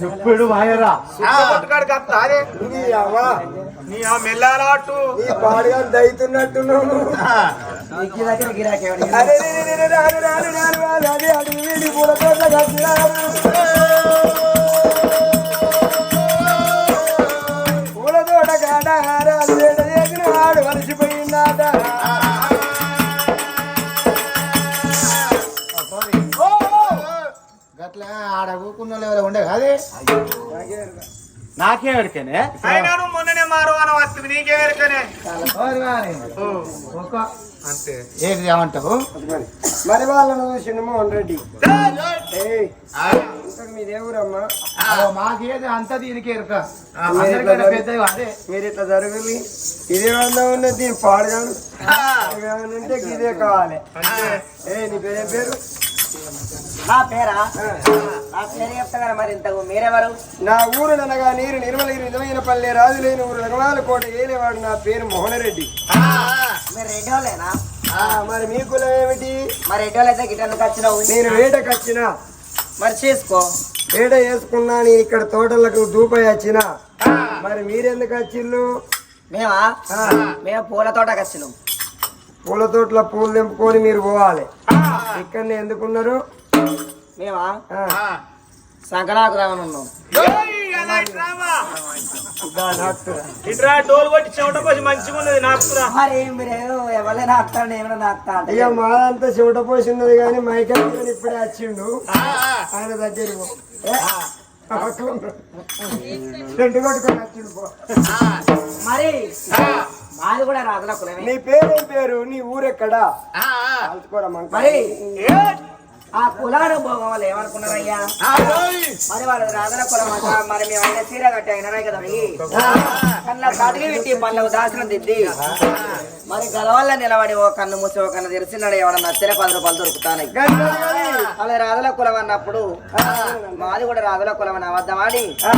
వస్తా అదే నీ అవ్వ నీ ఆ మెల్లాలట్టు నీ పాడుగా గిరాకీ ఎవడు? అరే రే ఆడ కూకున్న లెవెల్ ఉండే అదే నాకే అయినా నువ్వు మొన్ననే మారు అని వస్తుంది నీకే ఎరకనే అంతే. ఏది ఏమంటావు? మరి వాళ్ళను చూసిండు మోహన్ రెడ్డి. ఏయ్, ఇంతకు మీ దేవురమ్మా ఓ, మాకేది అంత దీనికి ఎరుక. అదే మీరు ఇట్లా జరుగులి ఇదే వల్ల ఉన్నది? దీని పాడుగాను ఉంటే ఇదే కావాలి. ఏ నీ పేరేం పేరు? నా పేరా? నా పేరు మరి ఇంతకు మీరెవరు? నా ఊరు ననగా నీరు నిర్మలగిరి నిజమైన పల్లె రాజు లేని ఊరు రఘువాల కోట ఏలేవాడు నా పేరు మోహనరెడ్డి. మీరు రెడ్డోలేనా మరి మీ కులం ఏమిటి? మరి వచ్చినావు? నేను వేటకు వచ్చిన మరి చేసుకో. వేట వేసుకున్నా నేను ఇక్కడ తోటలకు దూపై వచ్చిన. మరి మీరెందుకు వచ్చిళ్ళు మేమా? మేము పూల తోటకి వచ్చినాం. పూల తోటలో పూలు తెంపుకొని మీరు పోవాలి. ఇక్కడనే ఎందుకున్నారు? మేమా? ఆ, సంకనాకు రావని ఉన్నాం. అయ్యా మాదంతా చెమట పోసి ఉన్నది కానీ మైకల్ ఇప్పుడే వచ్చిండు. ఆయన దగ్గర మరి మాది కూడా రాదుల కులమే. నీ పేరేం పేరు? నీ ఊరెక్కడా. మరి ఆ కులాల భోగం వాళ్ళు ఏమనుకున్నారయ్యా? మరి వాళ్ళు రాధల కులం అంట మరి మేము అయినా చీర కట్టి అయినా కదా. కళ్ళ కాటికి పెట్టి పళ్ళకు దాచిన దిద్ది. మరి గలవల్ల నిలబడి ఓ కన్ను మూసి ఓ కన్ను తెరిచినాడు ఎవడన్నా నచ్చిన పది రూపాయలు దొరుకుతాయి. అలా రాధల కులం అన్నప్పుడు మాది కూడా రాధల కులం అని అబద్ధమాడి ఆ.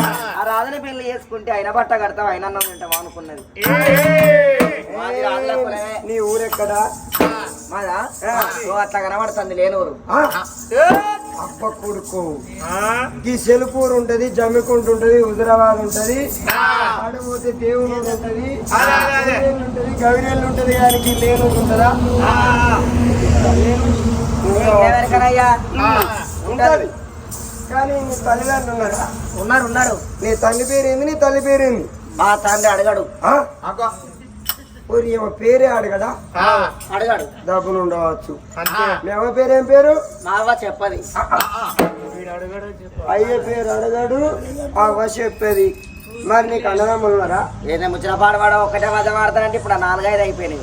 రాధని పెళ్ళి చేసుకుంటే అయిన బట్ట కడతాం అయిన అన్నం తింటాం అనుకున్నది. మాది రాధల కులమే. నీ ఊరెక్కడా? మాదా? అట్లా కనబడుతుంది లేనూరు? అప్ప కొడుకు. ఈ సెలుపూరు ఉంటది జమ్మికుంట ఉంటది హుజరాబాద్ ఉంటది. ఆడపోతే దేవుని ఉంటది. ఉంటది గవిరేలు ఉంటది లేను ఉంటది. కానీ నీ తల్లిదండ్రులు ఉన్నారా? ఉన్నారు ఉన్నారు. నీ తల్లి పేరేంది నీ తల్లి పేరేంది? మా తండ్రి అడగడు. ఆ? ఓరి పేరే అడగడా అడగడు. డబ్బులు ఉండవచ్చు. అంతే. మీ అమ్మ పేరేం పేరు? అవ్వ చెప్పది. అయ్య పేరు అడగడు ఆ వశ చెప్పేది. మరి నీకు అన్నదమ్ములు ఉన్నారా? ఏదో ముచ్చిన పాడవాడ ఒక్కటే మధ్య మాడతానంటే ఇప్పుడు ఆ నాలుగైదు అయిపోయినాయి.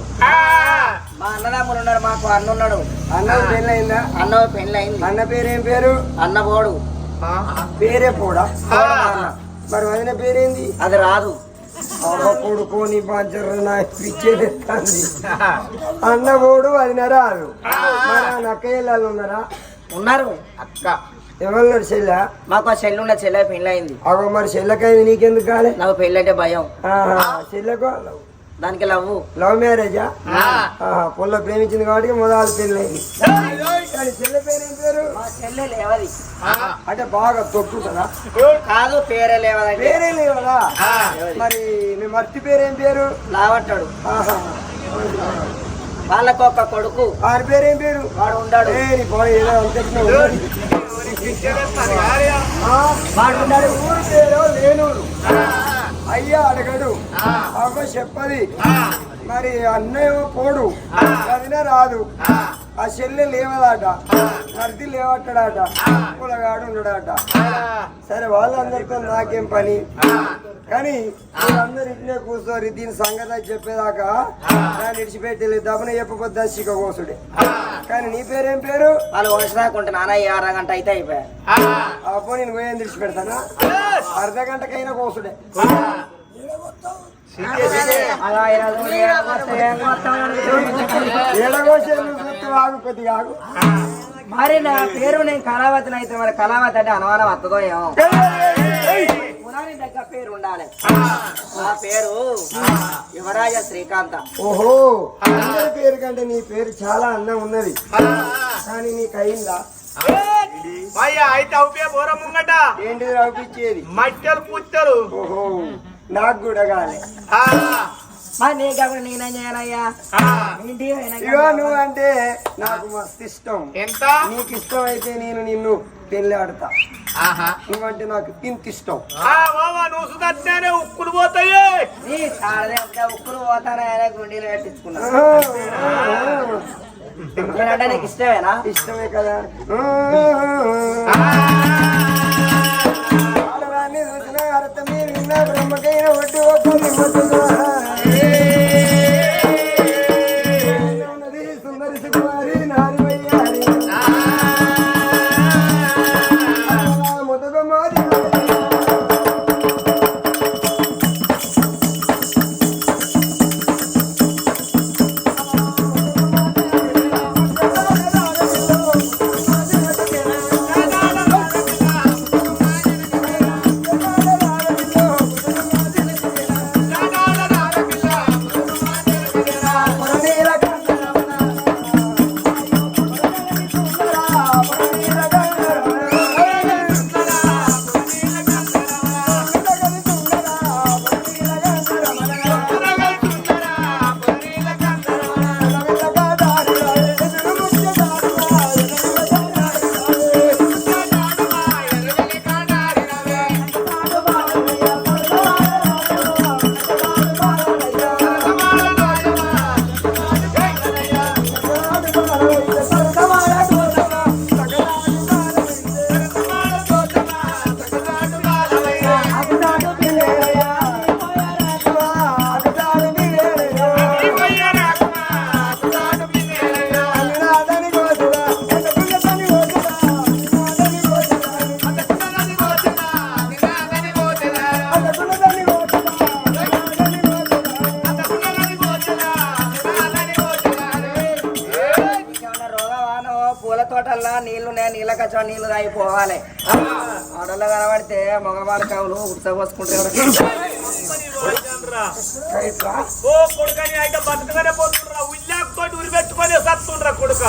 మా అన్నదమ్ములు ఉన్నారు మాకు అన్న ఉన్నాడు. అన్న పెళ్ళయిందా? అన్న పెళ్ళి అయింది అన్న పేరేం పేరు? అన్న పోడు పేరే పోడా? మరి వదిన పేరేంది? అది రాదు. అవ్వ కొడుకోని నా పిచ్చేది అన్న పోడు వదిన రాదు మరి ఉన్నారా? ఉన్నారు అక్క. ఎవరు చెల్లె? మాకు ఆ చెల్లి ఉన్న చెల్లె పెళ్ళి అయింది అగో మరి చెల్లెకైంది నీకెందుకు కాలే? నాకు పెళ్ళి అంటే భయం చెల్లెకో దానికి లవ్వు. లవ్ మ్యారేజా? పొల్ల ప్రేమించింది కాబట్టి మొదలు పెళ్ళైంది కానీ చెల్లె పేరేం చెల్లె లేవది. అంటే బాగా తొక్కుతుందా? కాదు పేరే లేవదంటే పేరే లేవదా? మరి మీ మర్తి పేరేం పేరు? లావట్టాడు. వాళ్ళకు ఒక కొడుకు. వారి పేరేం పేరు? వాడు ఉండాడు. ఏదో ఊరు పేరు లేనూరు అయ్యా అడగడు. అవ్వ చెప్పది. మరి అన్నయ్య పోడు. అదినే రాదు. ఆ చెల్లె లేవదాట. మర్ది లేవట్టాడట కులగాడు ఉండడాట. సరే వాళ్ళందరితో నాకేం పని? కానీ అందరు ఇట్నే కూర్చోరు దీని సంగతి చెప్పేదాకా దాన్ని ఇడిచిపెట్టి దమన చెప్పబద్దా కోసుడే. కానీ నీ పేరేం పేరు? వాళ్ళు వలసదాకుంటే నాన్న ఈ అరగంట అయితే అయిపోయా. అబ్బో నేను పోయి విడిచి పెడతానా అర్ధ గంటకైనా కోసుడే. అలా ఆగు కొద్దిగా ఆగు మరి నా పేరు నేను కళావతిని అయితే మరి కళావతి అంటే అనుమానం వస్తుందో ఏమో. పునాని దగ్గర పేరు ఉండాలి. నా పేరు యువరాజ శ్రీకాంత. ఓహో! అందరి పేరు కంటే నీ పేరు చాలా అందం ఉన్నది. కానీ నీకు అయిందా? అయితే అవుపే పోర ముంగట ఏంటిది రాపిచ్చేది మట్టెలు పుట్టెలు. ఓహో! నాకు కూడా కాలే. ఆ, మరి నీ కాకుండా నేనేం చేయనయ్యా. ఏంటి ఇగో నువ్వంటే నాకు మస్తు ఇష్టం. ఎంత? నీకు ఇష్టం అయితే నేను నిన్ను ఆహా. నువ్వంటే నాకు ఇంత ఇష్టం. నువ్వు సుదర్శనే ఉక్కులు పోతాయి. నీ తాడదే ఉంటే ఉక్కులు పోతారా గుండీలు పెట్టించుకున్నా. నేనంటే నీకు ఇష్టమేనా? ఇష్టమే కదా. చూసిన అర్థం మీరు విన్న బ్రహ్మకైన ఒడ్డు ఒప్పుని ఉన్నది ఓ కొడుకని అయితే బతుకనే పోతుండ్రా ఉల్లాక్ తోటి ఉరి పెట్టుకొని సత్తుండ్రా కొడుక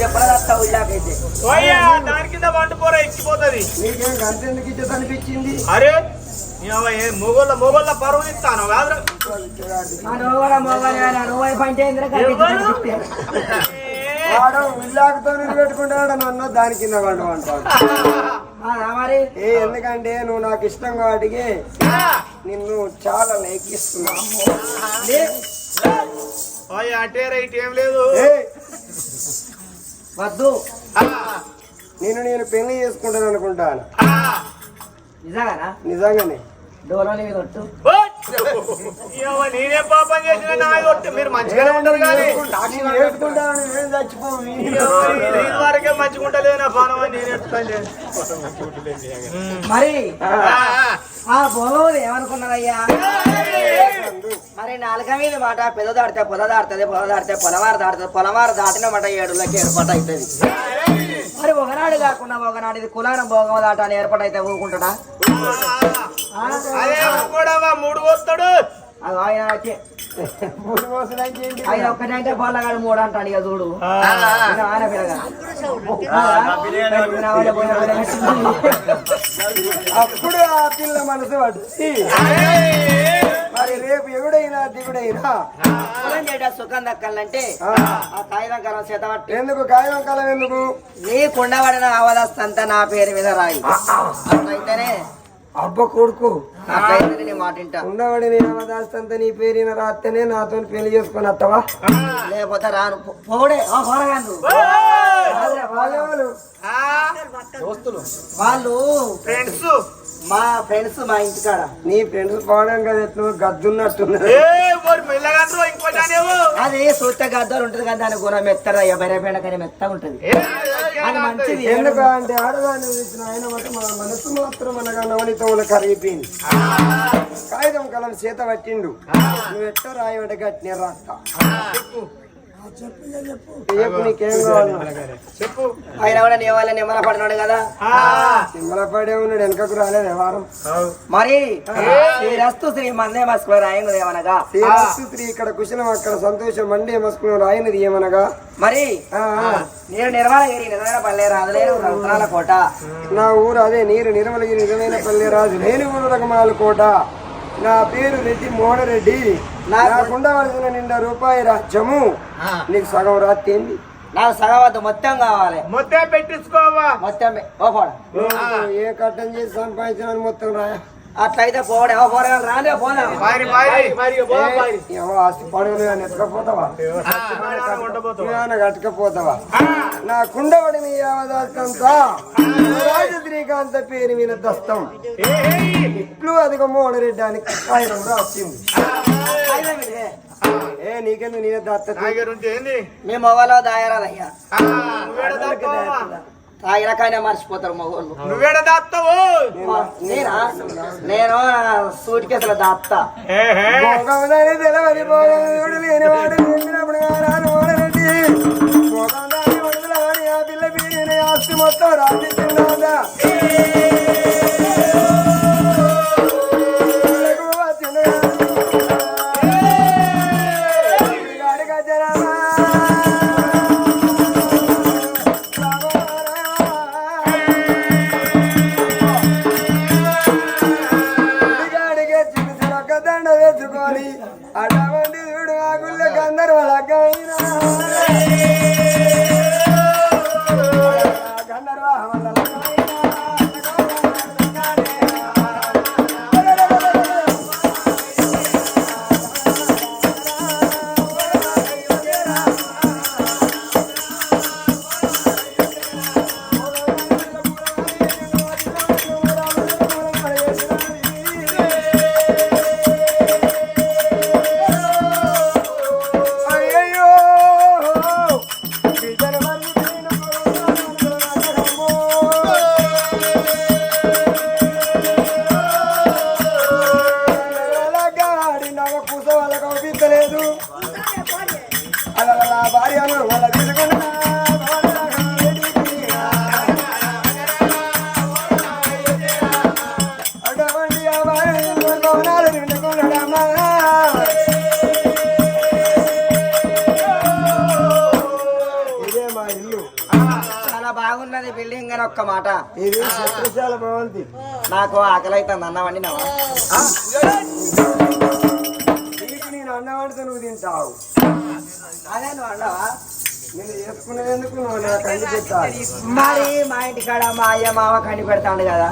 చెప్పలేదత్తా ఉల్లాకైతే ఓయ్యా దాని కింద వండుకోరా ఎక్కిపోతుంది నీకేం గంటెందుకు ఇచ్చేది అనిపించింది అరే మొగోళ్ళ మొగోళ్ళ పరువు ఇస్తాను కాదు? వాడు ఇల్లాకతో నిలబెట్టుకుంటాడు నన్ను దాని కింద పండు అంటాడు ఏ ఎందుకంటే నువ్వు నాకు ఇష్టం కాబట్టి నిన్ను చాలా లైకిస్తున్నా ఓయ్ అటే రైట్ ఏం లేదు. వద్దు. ఆ, నేను నేను పెళ్ళి చేసుకుంటాను అనుకుంటాను. ఆ, నిజంగానా? నిజంగానే. డోలోని మీద నేనే పాపం చేసిన మీరు మంచిగానే ఉంటారు కానీ. వరకే నా పానం నేను మరి ఆ, భోగవులు ఏమనుకున్నారయ్యా? మరి నాలుక మీద మాట పెద్ద దాడితే పొద దాడుతుంది పొద దాడితే పొలవారు దాడుతుంది పొలవారు దాటిన మాట ఏడులకి ఏర్పాటు అవుతుంది. మరి ఒకనాడు కాకుండా ఒకనాడు ఇది కులాన భోగం దాట అని ఏర్పాటు అయితే ఊరుకుంటాడా? అదే కూడా మూడు వస్తాడు ఆయన ఆయన ఒక్కటంటే బోళ్ళగాడు మూడు అంటాడు ఇక చూడు. ఆయన పిల్లగా అప్పుడు ఆ పిల్ల మనసు పడుతుంది మరి రేపు ఎవడైనా దిగుడైనా సుఖం దక్కాలంటే ఆ, ఆ కాగితం కాలం చేత పట్టి. ఎందుకు కాయం కాలం ఎందుకు? నీ కుండబడిన అవదస్తంతా నా పేరు మీద రాయి. అట్లయితేనే అబ్బ కొడుకు. అట్లయితేనే నీ మాట వింటా. ఉండవాడి నీ అవదాస్తంతా నీ పేరిన రాస్తేనే నాతో పెళ్ళి చేసుకుని వస్తావా? లేకపోతే రాను. పోడే వాళ్ళు ఫ్రెండ్స్. మా ఫ్రెండ్స్ మా ఇంటికాడ. నీ ఫ్రెండ్స్ పోవడం కదా ఎట్లు? అనేవు అది సూత్త గద్దలు ఉంటుంది కదా దాని గుణం మెత్తరయ్య బెరబెండ కానీ మెత్తగా ఉంటది. అది మంచిది. ఎందుకు అంటే ఆడదాన్ని ఇచ్చిన ఆయన బట్టి మన మనసు మాత్రం అనగా నవనితముల కరిగిపోయింది కాగితం కలం చేత పట్టిండు. నువ్వు ఎట్ట రాయబడి గట్టిన రాస్తా చెప్పు నీకేం కావాలి? చెప్పు. ఆయన కూడా నీ నిమ్మల పడినాడు కదా? ఆ, నిమ్మలపడే ఉన్నాడు వెనకకు రాలేదు వారం. మరి శ్రీరస్తు శ్రీ మందే మస్కుల రాయను ఏమనగా? శ్రీరస్తు స్త్రీ ఇక్కడ కుశలం అక్కడ సంతోషం మండే మస్కులం రాయినది ఏమనగా? మరి. నేను నిర్మలగిరి నిజమైన పల్లె రాదులేరు రత్నాల కోట. నా ఊరు అదే నీరు నిర్మలగిరి నిజమైన పల్లె రాజు నేను ఊరు రకమాల కోట. నా పేరు రెడ్డి. మోహనరెడ్డి నాకు ఉండవలసిన నిండా రూపాయి రాజ్యము. నీకు సగం రాత్రి నాకు సగం వద్ద మొత్తం కావాలి. మొత్తం పెట్టించుకోవా? మొత్తం ఏ కట్టం చేసి సంపాదించిన మొత్తం రాయా. అట్లయితే పోడే ఓ పోడే రానే పోనా ఆస్తి పడవలు కానీ ఎత్తకపోతావా? కట్టకపోతావా? నా కుండబడిన యావదాస్తంతా రాజ శ్రీకాంత పేరు మీద దస్తం. ఇట్లు అదిగో మోడరెడ్డానికి పైన వచ్చింది ఏ నీకెందుకు నేనే దత్త టైగర్ ఉంటే ఏంది? తాగినకైనా మర్చిపోతారు మొగోళ్ళు. నువ్వేడ దాస్తావు నేనా నేను? సూట్ కేసులో దాత్తా. ఏహే. భోగందాని తెలవని నాకు ఆకలి అవుతుంది అన్నం వండినావా? నీకు నేను అన్నవాడితో నువ్వు తింటావు. అదే నువ్వు వండవా నేను చేసుకునేందుకు నువ్వు నాకు అన్ని పెట్టాలి మరి మా ఇంటికాడ మా అయ్య మావ కండి పెడతాడు కదా?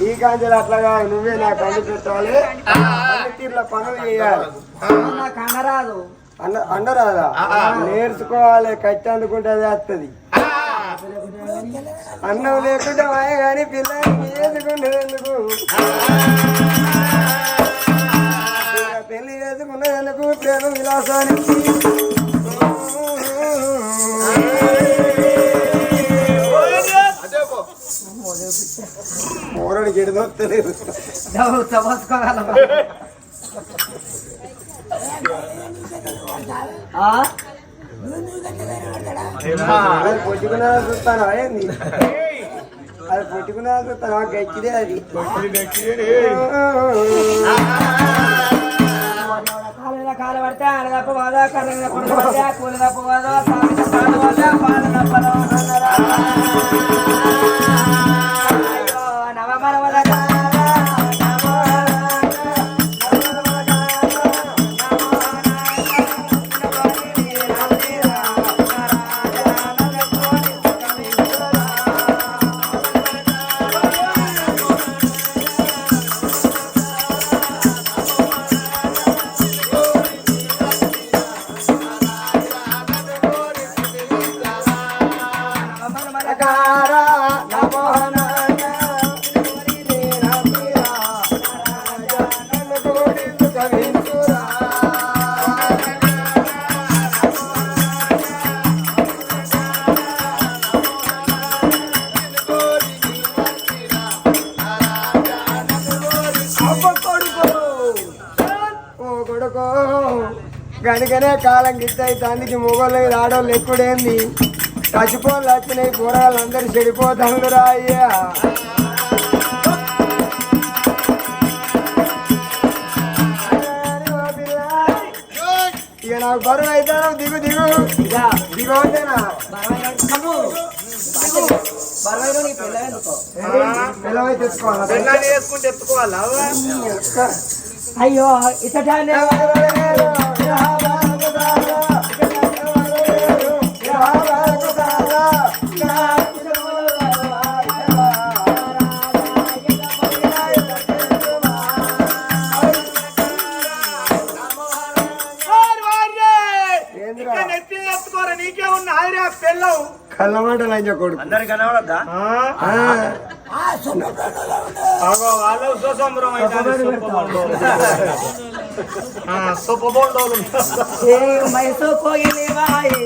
ఈ కాంచెలు అట్లాగా నువ్వే నాకు అన్ని పెట్టాలి అన్ని తీర్ల పనులు చేయాలి. నాకు అన్నరాదు అన్న అండరాదా నేర్చుకోవాలి కట్టి అందుకుంటే అది వస్తుంది అన్నం లేకుండా మాయ కానీ పిల్లల్ని చేసుకుంటే ఎందుకు? ఇక పెళ్ళి చేసుకున్నది ఎందుకు? ప్రేమ విలాసానికి. మూరడికి ఎడదొత్తలేదు పోసుకోగలం అది పొట్టుకున్నా చూస్తాను? ఏంది అది పొట్టుకున్నా చూస్తాను? గచ్చిదే అది. కాలు పడితే ఆడదప్ప పోదా కర్ర కొడుకు పడితే కూలి తప్ప పోదో పోదా పాలు తప్పదు కనుకనే కాలం గిట్ట తండ్రికి మొగోళ్ళు ఆడోళ్ళు ఎక్కుడేంది చచ్చిపోలు వచ్చినాయి కూరగాయలు అందరు చెడిపోతాడు రా అయ్యా. ఇక నాకు బరువు అవుతాను దిగు దిగు. దిగు అవుతానా అయ్యో ఇతడానే కళ్ళమాట లంచ కొడుకు. అందరికి కనబడద్దా? వాళ్ళ సుసంబరం అయితే సుబ్బోండోలు ఏ మైసో కోగిలి వాయి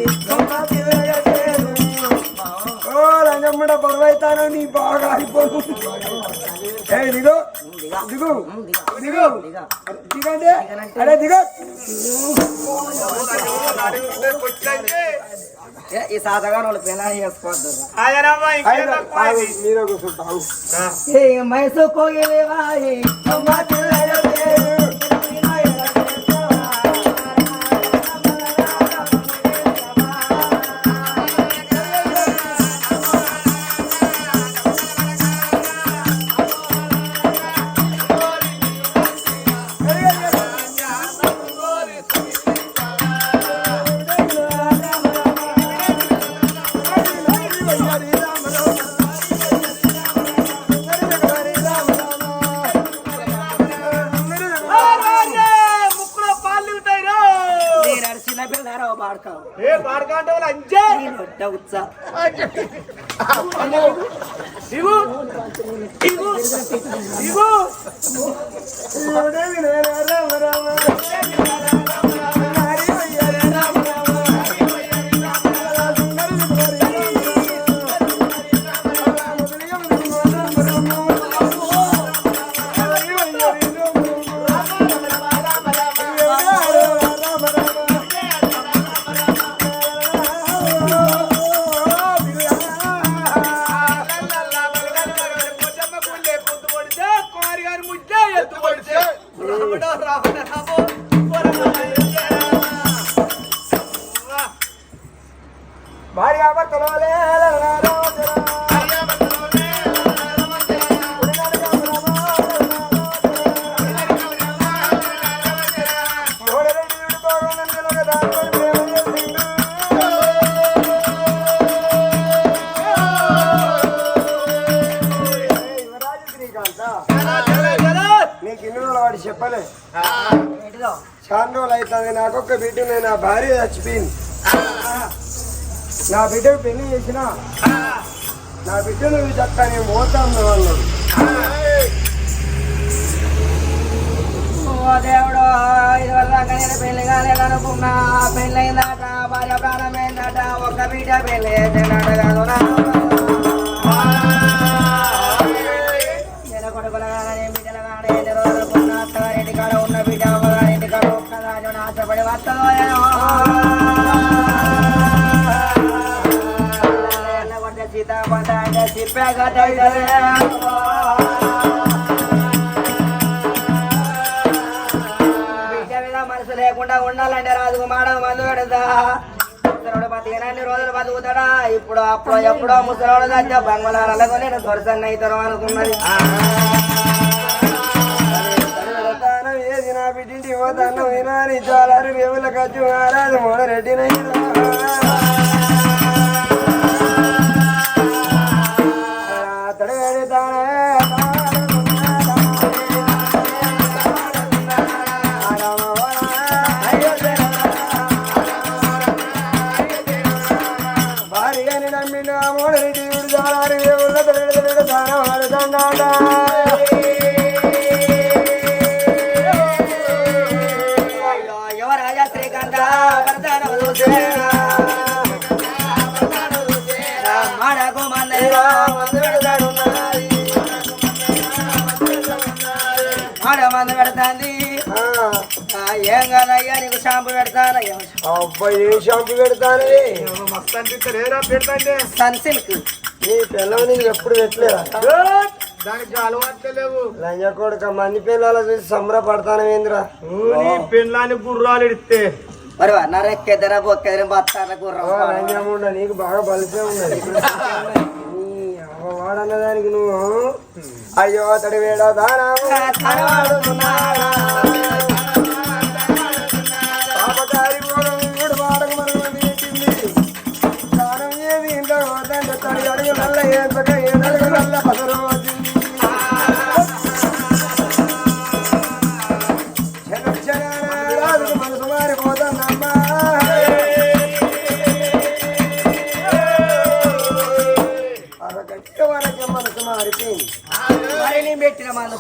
ఓ రంగమ్మడ నీ బాగా అయిపోను ఏ దిగు దిగు దిగు దిగండి అరే దిగు ఏ, ఈ సాధగా వాళ్ళు పిల్లని చేసుకోవద్దు? మీద కూర్చుంటావు మైసో కోగిలి నాకొక్క నేను నా భార్య చచ్చిపోయింది. నా బిడ్డకు పెళ్ళి చేసిన. నా బిడ్డ నువ్వు చెప్తా నేను పోతాను అన్నాడు దేవుడు ఇది వల్ల నేను పెళ్ళి కాలేదనుకున్నా. పెళ్ళైందట భార్య ప్రాణమైందట ఒక బిడ్డ పెళ్ళి చేసినట్టు కాదు మనసు లేకుండా ఉండాలంటే రాజుకు మాడ మందు పెడతా ముసలోడు బతికినన్ని రోజులు బతుకుతాడా ఇప్పుడు అప్పుడు ఎప్పుడో ముసలోడు చచ్చా బంగ్లాలకు నేను దొరసన్న అవుతాను అనుకున్నది తాను బిడ్డింటి పోతాను వినాలి చాలా రేవుల ఖర్చు మారాదు మోడరెడ్డి తడవేడి షాంపూ పెడతానయ్యా అబ్బాయి ఏ షాంపు పెడతానది మస్తు అనిపిస్తారు ఏరా పెడతాంటే. Sun silk. నీ పిల్లలు ఎప్పుడు పెట్టలేదా దానికి లంజ కొడుక మంది పిల్లలు చూసి గుర్రాలు ఇడితే మరి నరెక్కెదర బొక్కెదర బత్తాల గుర్రం నీకు బాగా బలిసే ఉన్నది. నీ అవ్వవాడన్న దానికి నువ్వు అయ్యో అతడి వేడ దానాము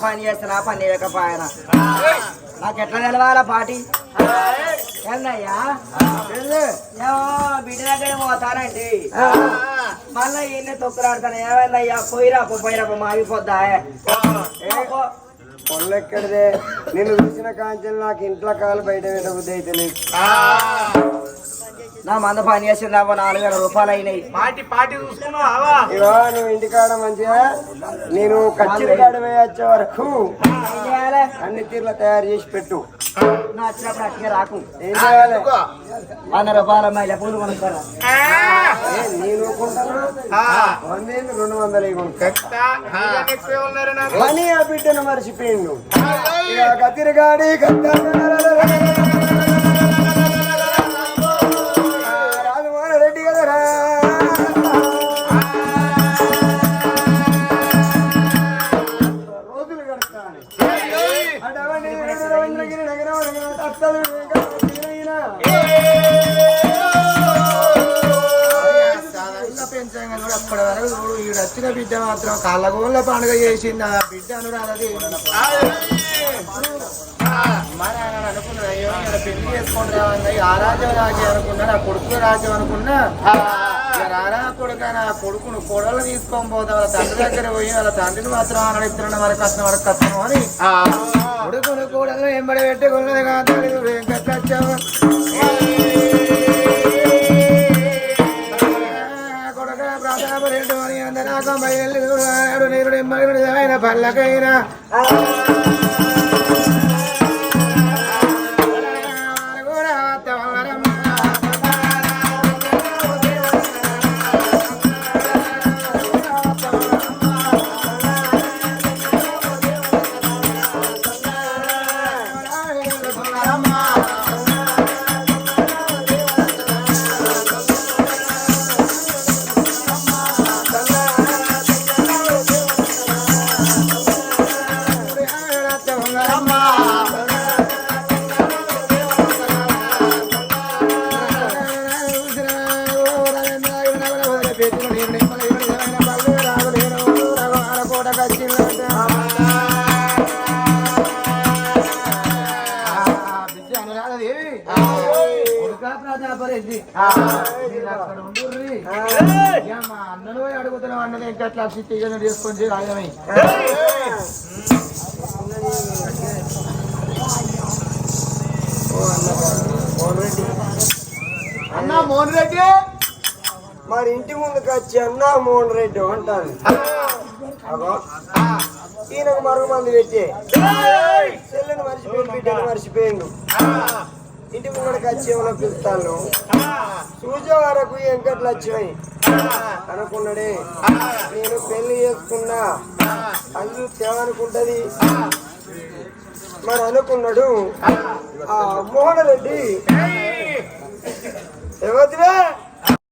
పని చేస్తున్నా పని చేయకపోయినా నాకు ఎట్లా తెలవాలా పాటి ఏందయ్యా ఏమో బిడ్డ దగ్గర పోతానండి మళ్ళీ ఈయన తొక్కులాడతాను. ఏమైందయ్యా పోయిరా పో, పోయిరా పో, మాగిపోద్దా ఏ? పో. పొల్లెక్కడిదే నిన్ను చూసిన కాంచెలు నాకు ఇంట్లో కాలు బయట పెట్టబుద్ధి అయితే నా మంద పని చేసిందా నాలుగు వేల రూపాయలు అయినాయి పాటి పాటి చూసుకున్నావా ఇవా నువ్వు ఇంటికాడ మంచిగా నేను కచ్చిరి కాడ వేయచ్చే వరకు అన్ని తీర్ల తయారు చేసి పెట్టు. నా వచ్చినప్పుడు అట్టిగా రాకు. ఏం చేయాలి? వంద రూపాయల మైల పూలు కొనుక్కోరా. నేను కొంటాను రెండు వందలు పని ఆ బిడ్డను మర్చిపోయిండు. ఇక కత్తిరిగాడి అప్పటి వరకు ఈడు వచ్చిన బిడ్డ మాత్రం కళ్ళగోళ్ళ పండుగ చేసింది ఆ బిడ్డ అనురాధది మరి ఆయన అనుకున్నాడు. అయ్యో నేను పెళ్ళి చేసుకుంటామన్నా ఆ రాజ్యం రాజ్యం అనుకున్నాడు ఆ కొడుకు రాజ్యం అనుకున్నా. రారా కొడుకు నా కొడుకును కొడలు తీసుకొని పోతా వాళ్ళ తండ్రి దగ్గర పోయి వాళ్ళ తండ్రిని మాత్రం ఆనాడు ఇస్తున్నాడు వరకు వస్తున్నాం అని. కొడుకును కూడలు ఎంబడి పెట్టుకున్నది కాదు వెంకటచ్చావు కొడక ప్రతాపరెడ్డి అని అందరాక బయలు నీరుడు ఎమ్మడి ఆయన పల్లకైనా. మా అన్నను పోయి అడుగుతున్నాం అన్నది ఇంకా తీసుకొని రాయమై అన్న మోహన్ రెడ్డి? మరి ఇంటి ముందుకు వచ్చి అన్నా మోహన్ రెడ్డి అంటాను ఈయనకు మరొక మంది పెట్టి. చెల్లెని మర్చిపోయింది బిడ్డను మర్చిపోయిండు. ఇంటి ముంగడికి వచ్చి ఏమైనా పిలుస్తాను? సూచే వరకు వెంకట్లు వచ్చాయి. అనుకున్నాడే. నేను పెళ్ళి చేసుకున్నా. అల్లు తేవనుకుంటది మరి అనుకున్నాడు. ఆ మోహన్ రెడ్డి. ఎవరిదిరా